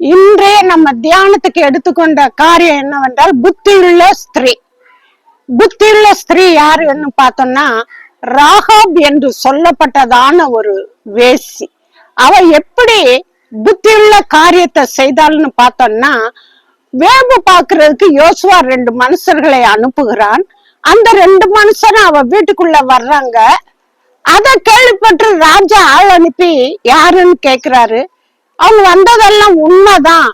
இன்றைய நம்ம தியானத்துக்கு எடுத்துக்கொண்ட காரியம் என்னவென்றால் புத்தியுள்ள ஸ்திரீ. புத்தியுள்ள ஸ்திரீ யாருன்னு பார்த்தோம்னா ராகாப் என்று சொல்லப்பட்டதான ஒரு வேசி. அவ எப்படி புத்தியுள்ள காரியத்தை செய்தாள்னு பார்த்தோம்னா வேம்பு பாக்குறதுக்கு யோசுவா ரெண்டு மனுஷர்களை அனுப்புகிறான். அந்த ரெண்டு மனுஷரும் அவ வீட்டுக்குள்ள வர்றாங்க. அத கேள்விப்பட்டு ராஜா ஆள் அனுப்பி யாருன்னு கேக்குறாரு? அவங்க வந்ததெல்லாம் உண்மைதான்.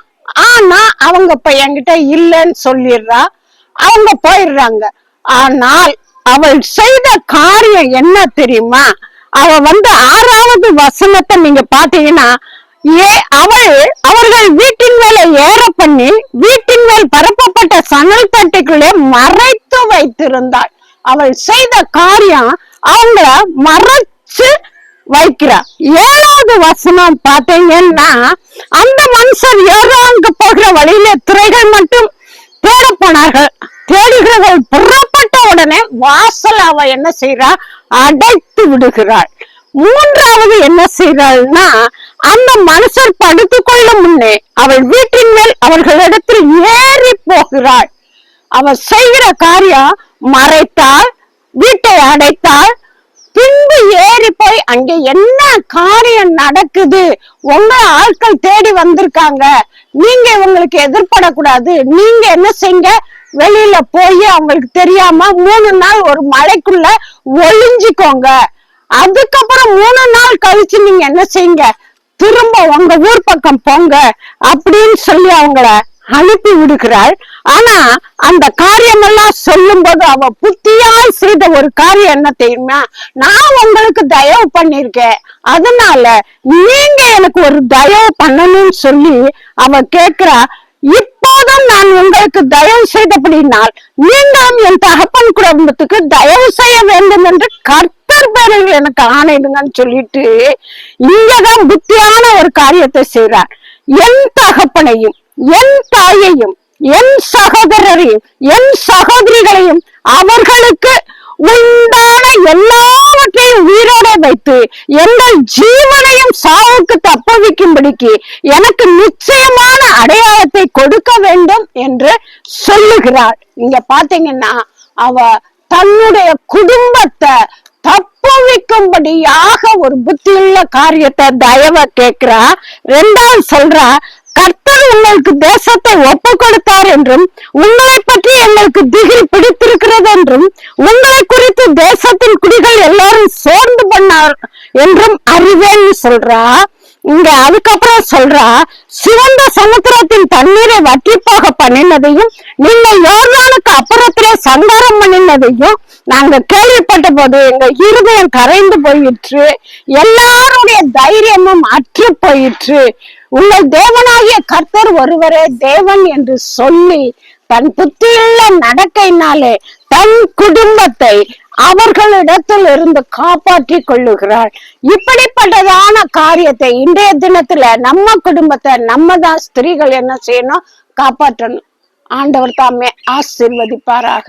ஆனா அவங்க இப்ப என்கிட்ட இல்லைன்னு சொல்லிடுறா. அவங்க போயிடுறாங்க. ஆனால் அவள் செய்த காரியம் என்ன தெரியுமா? அவ வந்து ஆறாவது வசனத்தை நீங்க பாத்தீங்கன்னா ஏ அவள் அவர்கள் வீட்டின் மேல ஏற பண்ணி வீட்டின் மேல் பரப்பப்பட்ட சணல் தட்டுக்குள்ளே மறைத்து வைத்திருந்தாள். அவள் செய்த காரியம் அவங்கள மறைச்சு வைக்கிறார் ஏழாவது வசனம் பார்த்தீங்கன்னா அந்த மனுஷர் ஏறாங்க போகிற வழியில துறைகள் மட்டும் தேட போனார்கள். புறப்பட்ட உடனே வாசல் அவ என்ன செய்யறா அடைத்து விடுகிறாள். மூன்றாவது என்ன செய்றாள்னா அந்த மனுஷர் படுத்துக் கொள்ள முன்னே அவள் வீட்டின் மேல் அவர்களிடத்தில் ஏறி போகிறாள். அவள் செய்கிற காரியம் மறைத்தாள் வீட்டை அடைத்தாள் பின்பு போய் அங்க என்ன காரியம் நடக்குது? உங்க ஆட்கள் தேடி வந்திருக்காங்க. நீங்க இவங்களுக்கு எதிர்படக்கூடாது நீங்க என்ன செய்ய வெளியில போய் அவங்களுக்கு தெரியாம மூணு நாள் ஒரு மலைக்குள்ள ஒளிஞ்சுக்கோங்க. அதுக்கப்புறம் மூணு நாள் கழிச்சு நீங்க என்ன செய்யுங்க? திரும்ப உங்க ஊர் பக்கம் போங்க அப்படின்னு சொல்லி அவங்கள அனுப்பி விடுகிறாள். ஆனா அந்த காரியம் எல்லாம் சொல்லும் போது அவ புத்தியால் செய்த ஒரு காரியம் என்ன தெரியுமா? நான் உங்களுக்கு தயவு பண்ணிருக்கேன் அதனால நீங்க எனக்கு ஒரு தயவு பண்ணணும்னு சொல்லி அவ கேக்குறா இப்போதும் நான் உங்களுக்கு தயவு செய்தபடினால் நீங்களும் என் தகப்பன் குடும்பத்துக்கு தயவு செய்ய வேண்டும் என்று கர்த்தர் பேரில் எனக்கு ஆணையிடுங்கன்னு சொல்லிட்டு இங்கதான் புத்தியான ஒரு காரியத்தை செய்றார். என் தகப்பனையும் என் தாயையும் என் சகோதரரையும் என் சகோதரிகளையும் அவர்களுக்கு உண்டான எல்லாவற்றையும் உயிரோட வைத்து எங்கள் ஜீவனையும் சாவுக்கு தப்பவிக்கும்படிக்கு எனக்கு நிச்சயமான அடையாளத்தை கொடுக்க வேண்டும் என்று சொல்லுகிறாள். இங்க பாத்தீங்கன்னா அவ தன்னுடைய குடும்பத்தை தப்புவிக்கும்படியாக ஒரு புத்தியுள்ள காரியத்தை தயவ கேக்குறா ரெண்டாவது சொல்றா கர்த்தர் உங்களுக்கு தேசத்தை ஒப்பு கொடுத்தார் என்றும் உங்களை பற்றி எங்களுக்கு திகில் பிடித்திருக்கிறது என்றும் உங்களை குறித்து தேசத்தின் குடிகள் எல்லாரும் சோர்ந்து பண்ணார் என்றும் அறிவேன்னு சொல்றா. இங்க அதுக்கப்புறம் சொல்றா சிவந்த சமுத்திரத்தின் தண்ணீரை வற்றி போக பண்ணினதையும் நீங்கள் யோர்தானுக்கு அப்புறத்திலே சங்காரம் பண்ணினதையும் நாங்க கேள்விப்பட்ட போது எங்க இருதயம் கரைந்து போயிற்று. எல்லாருடைய தைரியமும் அற்று போயிற்று. உங்கள் தேவனாகிய கர்த்தர் ஒருவரே தேவன் என்று சொல்லி தன் புத்தியுள்ள நடக்கையினாலே தன் குடும்பத்தை அவர்களிடத்தில் இருந்து காப்பாற்றி கொள்ளுகிறாள் இப்படிப்பட்டதான காரியத்தை இன்றைய தினத்துல நம்ம குடும்பத்தை நம்ம தான் ஸ்திரீகள் என்ன செய்யணும்? காப்பாற்றணும். ஆண்டவர் தாமே ஆசீர்வதிப்பாராக.